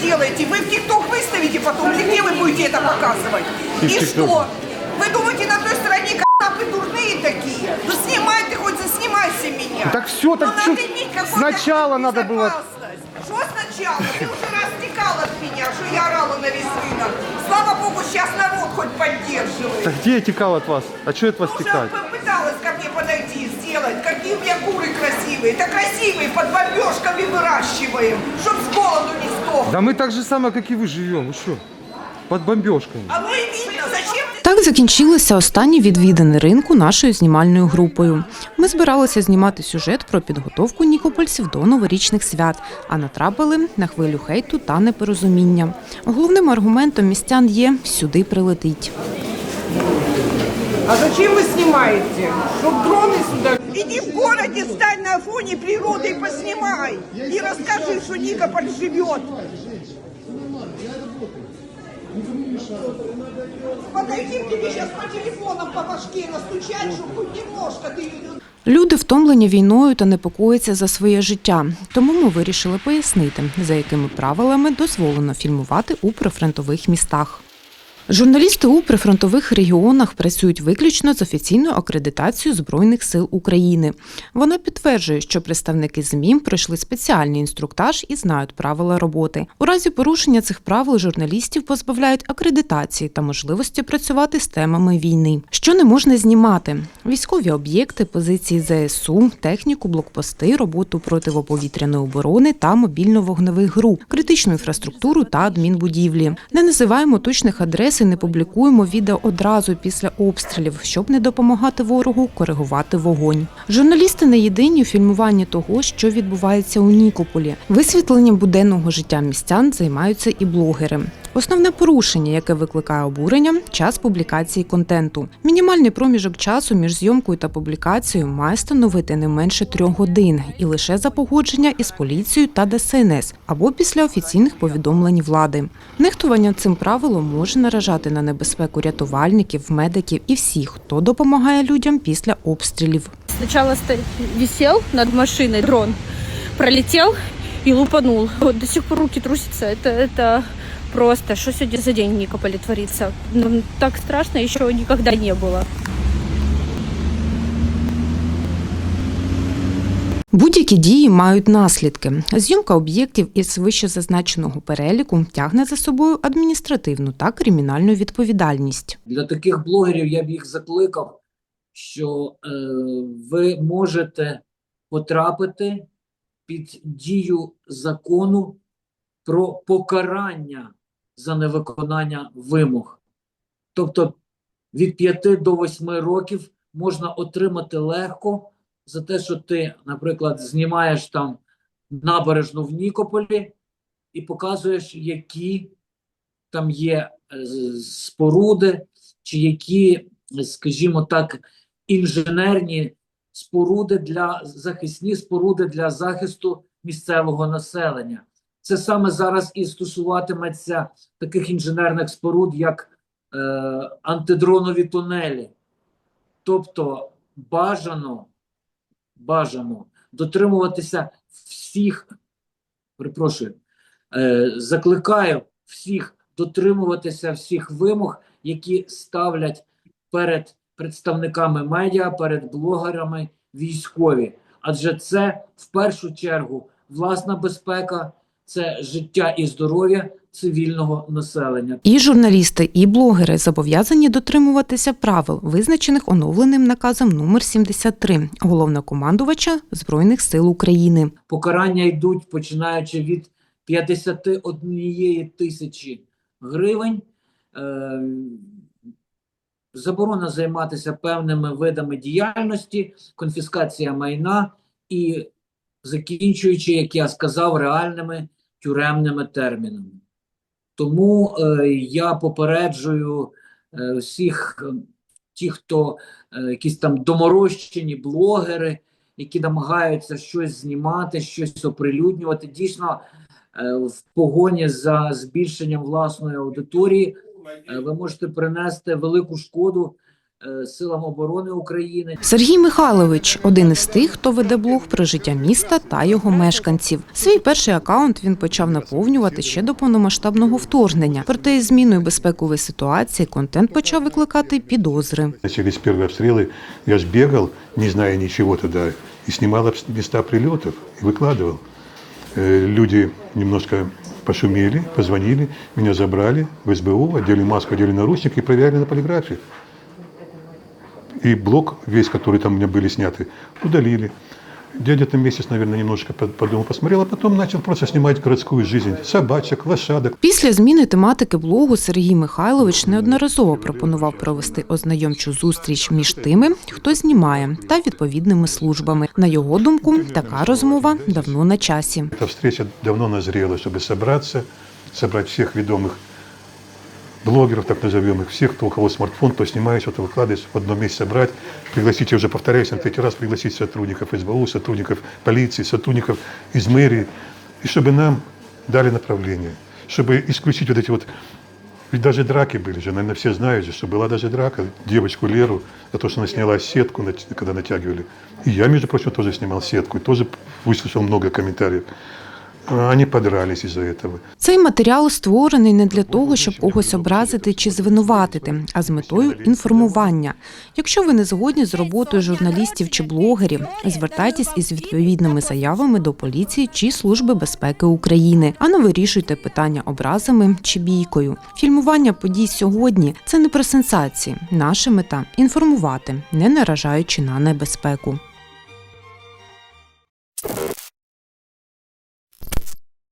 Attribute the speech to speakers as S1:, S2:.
S1: делаете? Вы в ТикТок выставите потом, или где вы будете это показывать?
S2: И в
S1: И
S2: TikTok.
S1: что? Вы думаете, на той стороне вы дурные такие? Ну снимай ты хоть заснимайся меня.
S2: Так всё, так
S1: Ну,
S2: всё
S1: надо иметь какую-то
S2: сначала надо было-
S1: безопасность. Что сначала? Ты уже раз стекал от меня, что я орала на весь рынок. Слава богу, сейчас народ хоть поддерживает.
S2: Так где я текал от вас? А что от вас
S1: Уже
S2: текать?
S1: пыталась ко мне подойти, сделать. Какие у меня куры красивые. Да красивые, под бомбежками выращиваем, чтоб с голоду не сдох.
S2: Да мы так же самое, как и вы живем. Вы что? Под бомбежками.
S1: А ну и видно, зачем ты
S3: Так закінчилися останні відвідини ринку нашою знімальною групою. Ми збиралися знімати сюжет про підготовку нікопольців до новорічних свят, а натрапили на хвилю хейту та непорозуміння. Головним аргументом містян є сюди прилетить.
S1: А зачем вы снимаете? Чтоб дроны сюда... Иди в городе, стань на фоне природы и поснимай. И расскажи, что Никополь живет. Подойди к тебе сейчас по телефонам по башке настучать, чтобы хоть немножко ты...
S3: Люди втомлені війною та непокоїться за своє життя. Тому ми вирішили пояснити, за якими правилами дозволено фільмувати у прифронтових містах. Журналісти у прифронтових регіонах працюють виключно з офіційною акредитацією Збройних сил України. Вона підтверджує, що представники ЗМІ пройшли спеціальний інструктаж і знають правила роботи. У разі порушення цих правил журналістів позбавляють акредитації та можливості працювати з темами війни. Що не можна знімати: військові об'єкти, позиції ЗСУ, техніку, блокпости, роботу противоповітряної оборони та мобільно-вогневих груп, критичну інфраструктуру та адмінбудівлі. Не називаємо точних адрес і не публікуємо відео одразу після обстрілів, щоб не допомагати ворогу коригувати вогонь. Журналісти не єдині у фільмуванні того, що відбувається у Нікополі. Висвітленням буденного життя містян займаються і блогери. Основне порушення, яке викликає обурення час публікації контенту. Мінімальний проміжок часу між зйомкою та публікацією має становити не менше трьох годин і лише за погодження із поліцією та ДСНС або після офіційних повідомлень влади. Нехтування цим правилом може наражати на небезпеку рятувальників, медиків і всіх, хто допомагає людям після обстрілів.
S4: Ста- висел над машиной дрон, пролетел и лупанул. Вот до сих пор руки трусятся. Это, это просто, что сегодня за день в Никополе творится. Ну, Так страшно еще никогда не было.
S3: Будь-які дії мають наслідки. Зйомка об'єктів із вищезазначеного переліку тягне за собою адміністративну та кримінальну відповідальність.
S5: Для таких блогерів я б їх закликав, що е, ви можете потрапити під дію закону про покарання за невиконання вимог. Тобто від 5 до 8 років можна отримати легко за те, що ти, наприклад, знімаєш там набережну в Нікополі і показуєш, які там є е, споруди, чи які, скажімо так, інженерні споруди для захисні споруди для захисту місцевого населення. Це саме зараз і стосуватиметься таких інженерних споруд, як е, антидронові тунелі. Тобто бажано, бажано дотримуватися всіх, перепрошую, е, закликаю всіх дотримуватися всіх вимог, які ставлять перед представниками медіа, перед блогерами військові. Адже це в першу чергу власна безпека, це життя і здоров'я цивільного населення.
S3: І журналісти, і блогери зобов'язані дотримуватися правил, визначених оновленим наказом номер 73 головнокомандувача Збройних сил України.
S5: Покарання йдуть починаючи від 51 тисячі гривень. Е, заборона займатися певними видами діяльності, конфіскація майна і закінчуючи, як я сказав, реальними тюремними термінами. Тому е, я попереджую е, всіх е, ті, хто е, якісь там доморощені блогери, які намагаються щось знімати, щось оприлюднювати. Дійсно, е, в погоні за збільшенням власної аудиторії е, ви можете принести велику шкоду силам оборони України.
S3: Сергій Михайлович один із тих, хто веде блог про життя міста та його мешканців. Свій перший акаунт він почав наповнювати ще до повномасштабного вторгнення. Проте із зміною безпекової ситуації контент почав викликати підозри.
S6: Начались первые обстрелы, я ж бегал, не зная ничего тогда, и снимал обс- места прилетов и выкладывал. Э, Люди немножко пошумели, позвонили, меня забрали в СБУ, одели маску, одели наручники и проверяли на полиграфе. И блок весь, который там у меня были сняты, удалили. Я где-то месяц, наверное, немножко под- подумал, посмотрел, а потом начал просто снимать городскую жизнь. Собачек, лошадок,
S3: Після зміни тематики блогу Сергій Михайлович неодноразово пропонував провести ознайомчу зустріч між тими, хто знімає, та відповідними службами. На його думку, така розмова давно на часі.
S6: Эта встреча давно назрела, чтобы собраться, собрать всех ведомых блогеров, так назовем их, всех, кто у кого смартфон, снимает что-то, выкладывает, в одном месте собрать, пригласить, я уже повторяюсь на третий раз, пригласить сотрудников СБУ, сотрудников полиции, сотрудников из мэрии, и чтобы нам дали направление, чтобы исключить вот эти вот ведь даже драки были же, наверное, все знают же, что была даже драка, девочку Леру, за то, что она сняла сетку, когда натягивали. И я, между прочим, тоже снимал сетку, и тоже выслушал много комментариев. А Они подрались из-за этого.
S3: Цей матеріал створений не для того, щоб когось образити чи звинуватити, а з метою інформування. Якщо ви не згодні з роботою журналістів чи блогерів, звертайтесь із відповідними заявами до поліції чи Служби безпеки України, а не вирішуйте питання образами чи бійкою. Фільмування подій сьогодні це не про сенсації. Наша мета інформувати, не наражаючи на небезпеку.